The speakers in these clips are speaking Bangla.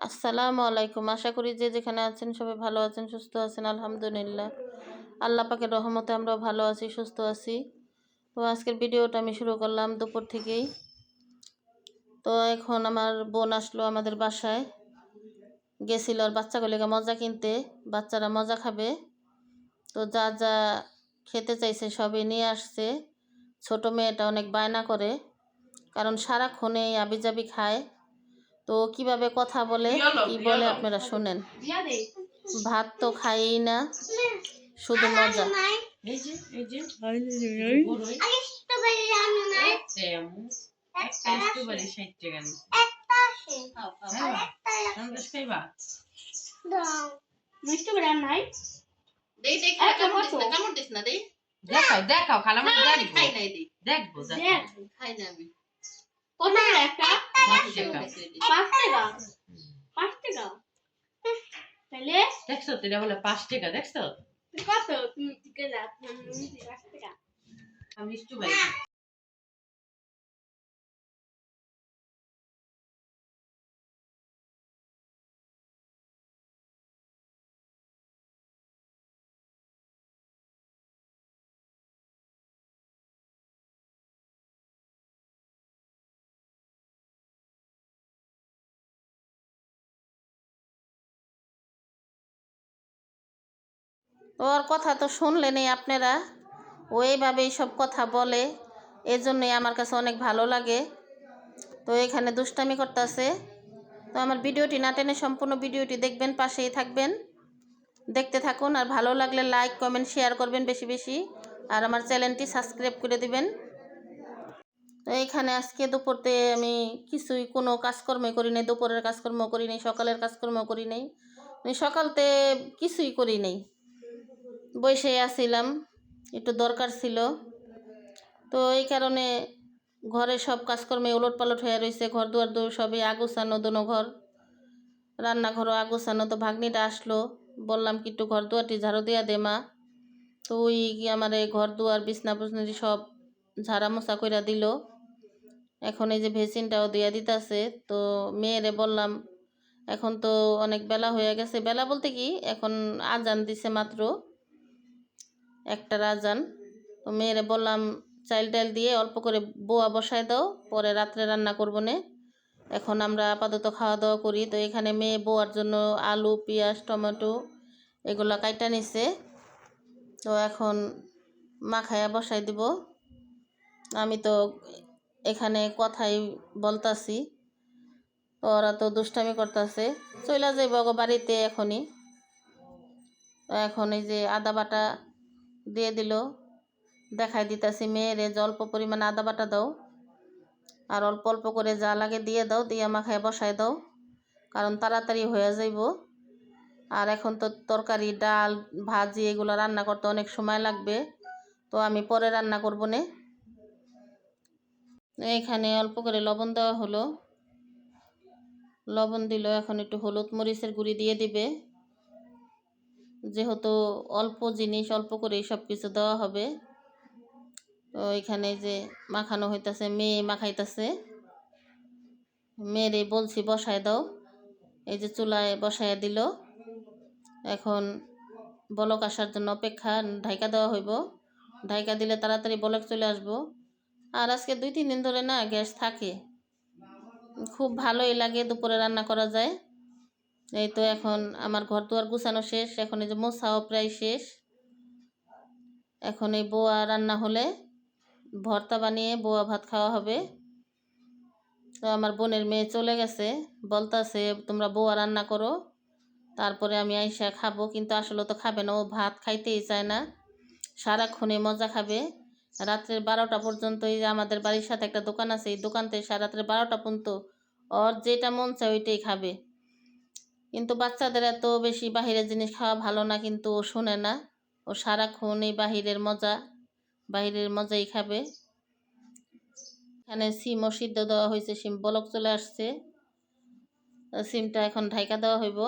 আসসালামু আলাইকুম। আশা করি যে যেখানে আছেন সবাই ভালো আছেন, সুস্থ আছেন, আলহামদুলিল্লাহ। আল্লাহ পাকের রহমতে আমরাও ভালো আছি, সুস্থ আছি। তো আজকের ভিডিওটা আমি শুরু করলাম দুপুর থেকেই। তো এখন আমার বোন আসলো আমাদের বাসায়। গেছিল আর বাচ্চাগুলিকে মজা কিনতে। বাচ্চারা মজা খাবে। তো যা যা খেতে চাইছে সবই নিয়ে আসছে। ছোট মেয়েটা অনেক বায়না করে। কারণ সারাক্ষণে আবিজাবি খায়। তো কীভাবে কথা বলে? কি বলে আপনারা শোনেন। ভাত তো খাই না শুধু মজা। হ্যাঁ, দেই দেখাও দেখাও খালা মানে দেখব খাই নাই দেই। দেখব খাই না আমি। পাঁচ টাকা পাঁচ টাকা পাঁচ টাকা তাহলে দেখছো তো এটা বলে পাঁচ টাকা দেখছো কত তুমি টিকে যাও পাঁচ টাকা আমি স্ট্রবেরি ওর কথা তো শুনলেনই আপনারা। ও এইভাবেই সব কথা বলে, এজন্যই আমার কাছে অনেক ভালো লাগে। তো এখানে দুষ্টামি করতেছে। তো আমার ভিডিওটি না টেনে সম্পূর্ণ ভিডিওটি দেখবেন, পাশেই থাকবেন। দেখতে থাকুন, আর ভালো লাগলে লাইক, কমেন্ট, শেয়ার করবেন বেশি বেশি। আর আমার চ্যানেলটি সাবস্ক্রাইব করে দিবেন। তো এখানে আজকে দুপুরতে আমি কিছুই, কোনো কাজকর্ম করি নাই। দুপুরের কাজকর্ম করি নাই, সকালের কাজকর্ম করি নাই। আমি সকালতে কিছুই করি নাই। বসে আসছিলাম একটু দরকার ছিল। তো এই কারণে ঘরে সব কাজকর্মে ওলট পালট হয়ে রয়েছে ঘর দুয়ার দৌড় সবই আগুছানো দোনো ঘর। রান্নাঘরও আগুছানো, তো ভাগ্নিটা আসলো, বললাম কি একটু ঘর দুয়ারটি ঝাড়ু দিয়া দে মা। তো ওই আমার ঘর দুয়ার বিছনা বুছনাটি সব ঝাড়া মোছা কইরা দিল। এখন এই যে ভেসিনটাও দিয়া দিতেছে, তো মেয়েরে বললাম, এখন তো অনেক বেলা হয়ে গেছে। বেলা বলতে কি, এখন আজান দিছে মাত্র। একটা রাজান। তো মেয়েরে বললাম, চাইল টাইল দিয়ে অল্প করে বোয়া বসায় দাও, পরে রাত্রে রান্না করব নে। এখন আমরা আপাতত খাওয়া দাওয়া করি। তো এখানে মেয়ে বোয়ার জন্য আলু, পেঁয়াজ, টমেটো এগুলো কাইটা নিছে। তো এখন মাখায়া বসাই দিব। আমি তো এখানে কথাই বলতাছি। ওরা তো দুষ্টামি করতেছে। চইলা যাইব বাড়িতে এখনই। এখন এই যে আদা বাটা দিয়ে দিল। দেখাই দিতেছি, মেয়েরে যে অল্প পরিমাণে আদা বাটা দাও। আর অল্প অল্প করে যা লাগে দিয়ে দাও, দিয়ে মাখায় বসায় দাও, কারণ তাড়াতাড়ি হয়ে যাইব। আর এখন তো তরকারি, ডাল, ভাজি এগুলো রান্না করতে অনেক সময় লাগবে, তো আমি পরে রান্না করব নে। এখানে অল্প করে লবণ দেওয়া হলো। লবণ দিল, এখন একটু হলুদ মরিচের গুঁড়ি দিয়ে দিবে। যেহেতু অল্প জিনিস, অল্প করেই সব কিছু দেওয়া হবে। তো এখানে যে মাখানো হইতাছে, মেয়ে মাখাইতাছে। মেয়েরে বলছি, বসায় দাও। এই যে চুলায় বসায় দিল। এখন বলক আসার জন্য অপেক্ষা, ঢাইকা দেওয়া হইব। ঢাইকা দিলে তাড়াতাড়ি বলক চলে আসব। আর আজকে দুই, তিন দিন ধরে না গ্যাস থাকে। খুব ভালোই লাগে দুপুরে রান্না করা যায়। এই তো এখন আমার ঘর দুয়ার গুছানো শেষ, এখন এই যে মোছাও প্রায় শেষ। এখন এই বোয়া রান্না হলে ভর্তা বানিয়ে বোয়া ভাত খাওয়া হবে। তো আমার বোনের মেয়ে চলে গেছে, বলতাছে, তোমরা বোয়া রান্না করো, তারপরে আমি আইসা খাব। কিন্তু আসলে তো খাবে না, ও ভাত খাইতেই চায় না। সারাক্ষণে মজা খাবে। রাত্রের বারোটা পর্যন্ত এই যে আমাদের বাড়ির সাথে একটা দোকান আছে, এই দোকানতে সারা বারোটা পর্যন্ত ওর যেটা মন চায় ওইটাই খাবে। কিন্তু বাচ্চাদের এত বেশি বাহিরের জিনিস খাওয়া ভালো না, কিন্তু ও শোনে না। ও সারাক্ষণ এই বাহিরের মজা, বাহিরের মজাই খাবে। এখানে সিমও সিদ্ধ দেওয়া হয়েছে, সিম বলক চলে আসছে। সিমটা এখন ঢাইকা দেওয়া হইব,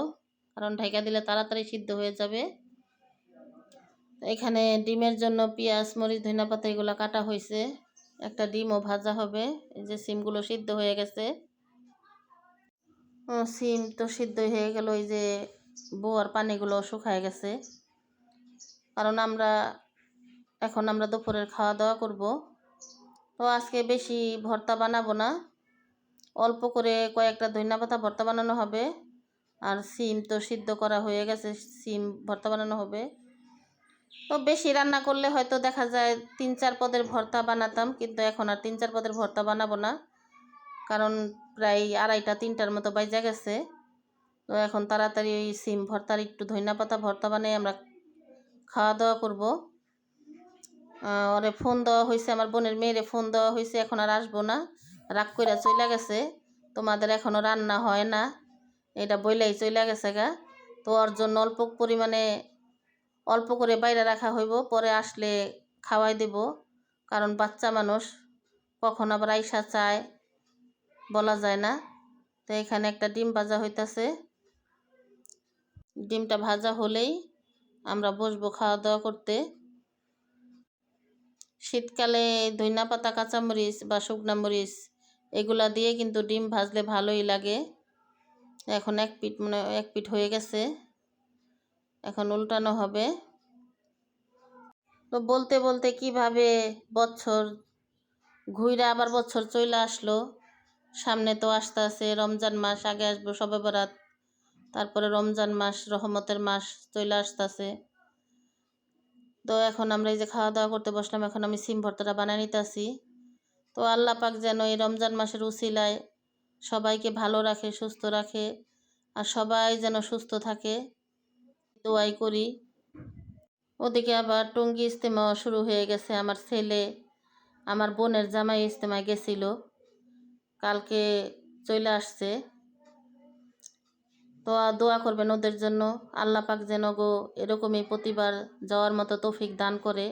কারণ ঢাইকা দিলে তাড়াতাড়ি সিদ্ধ হয়ে যাবে। এখানে ডিমের জন্য পেঁয়াজ, মরিচ, ধনিয়া পাতা এগুলো কাটা হয়েছে। একটা ডিমও ভাজা হবে, এই যে সিমগুলো সিদ্ধ হয়ে গেছে। সিম তো সিদ্ধ হয়ে গেল, ওই যে বোয়ার পানিগুলো শুকায় গেছে। কারণ আমরা, এখন আমরা দুপুরের খাওয়া দাওয়া করব। তো আজকে বেশি ভর্তা বানাবো না। অল্প করে কয়েকটা ধনিয়া পাতা ভর্তা বানানো হবে। আর সিম তো সিদ্ধ করা হয়ে গেছে, সিম ভর্তা বানানো হবে। তো বেশি রান্না করলে হয়তো দেখা যায় তিন চার পদের ভর্তা বানাতাম, কিন্তু এখন আর তিন চার পদের ভর্তা বানাবো না। কারণ প্রায় আড়াইটা, তিনটার মতো বাইজা গেছে। তো এখন তাড়াতাড়ি ওই সিম ভর্তার একটু ধনিয়া পাতা ভর্তা বানিয়ে আমরা খাওয়া দাওয়া করব। ওরে ফোন দেওয়া হয়েছে আমার বোনের মেয়েরে ফোন দেওয়া হয়েছে এখন আর আসব না। রাগ কইরা চলে গেছে, তোমাদের এখনও রান্না হয় না, এটা বইলাই চলে গেছে গা। তো ওর জন্য অল্প পরিমাণে, অল্প করে বাইরে রাখা হইব, পরে আসলে খাওয়াই দেব, কারণ বাচ্চা মানুষ, কখন আবার আইসা চায় বলা যায় না। তো এখানে একটা ডিম ভাজা হইতাছে। ডিমটা ভাজা হলেই আমরা বসবো খাওয়া দাওয়া করতে। শীতকালে ধইনা পাতা, কাঁচামরিচ বা শুকনা মরিচ এগুলা দিয়ে কিন্তু ডিম ভাজলে ভালোই লাগে। এখন এক পিঠ মানে এক পিঠ হয়ে গেছে। এখন উল্টানো হবে। তো বলতে বলতে কীভাবে বছর ঘুইরা আবার বছর চলে আসলো? সামনে তো আসতে আছে রমজান মাস আগে আসব সবে বরাত। তারপরে রমজান মাস, রহমতের মাস চলে আসতেছে। তো এখন আমরা এই যে খাওয়া দাওয়া করতে বসলাম, এখন আমি সিম ভর্তাটা বানিয়ে নিতেছি। তো আল্লাহ পাক যেন এই রমজান মাসের উসিলায় সবাইকে ভালো রাখে, সুস্থ রাখে, আর সবাই যেন সুস্থ থাকে, দোয়াই করি। ওদিকে আবার টঙ্গি ইজতেমা শুরু হয়ে গেছে। আমার ছেলে, আমার বোনের জামাই ইজতেমায় গেছিল। কালকে চলে আসছে। তো দোয়া করবেন ওদের জন্য। আল্লাহ পাক যেন গো এরকমই প্রতিবার যাওয়ার মতো তৌফিক দান করে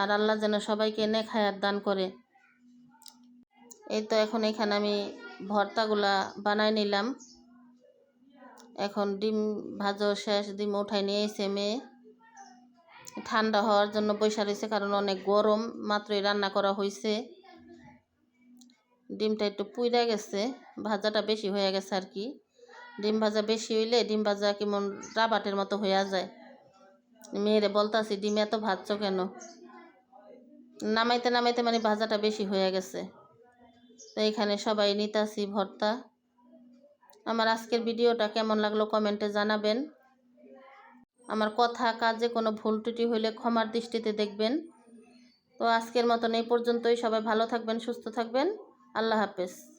আর আল্লাহ যেন সবাইকে নেক হায়াত দান করে। এই তো এখন এখানে আমি ভর্তাগুলা বানাই নিলাম। এখন ডিম ভাজো শেষ, ডিম উঠাই নিয়ে এসে মেয়ে। ঠান্ডা হওয়ার জন্য বৈশা রয়েছে কারণ অনেক গরম, মাত্রই রান্না করা হয়েছে ডিমটা একটু পুইরা গেছে, ভাজাটা বেশি হয়ে গেছে আর কি। ডিম ভাজা বেশি হইলে ডিম ভাজা কেমন রাবাটের মতো হয়ে যায়। মেয়েরে বলতাছি, ডিম এত ভাজছ কেন? নামাইতে নামাইতে মানে ভাজাটা বেশি হয়ে গেছে। তো এখানে সবাই নিতাছি ভর্তা। আমার আজকের ভিডিওটা কেমন লাগল কমেন্টে জানাবেন। আমার কথা, কাজে কোনো ভুল ত্রুটি হইলে ক্ষমার দৃষ্টিতে দেখবেন। তো আজকের মতন এই পর্যন্তই। সবাই ভালো থাকবেন, সুস্থ থাকবেন। আল্লাহ হাফেজ।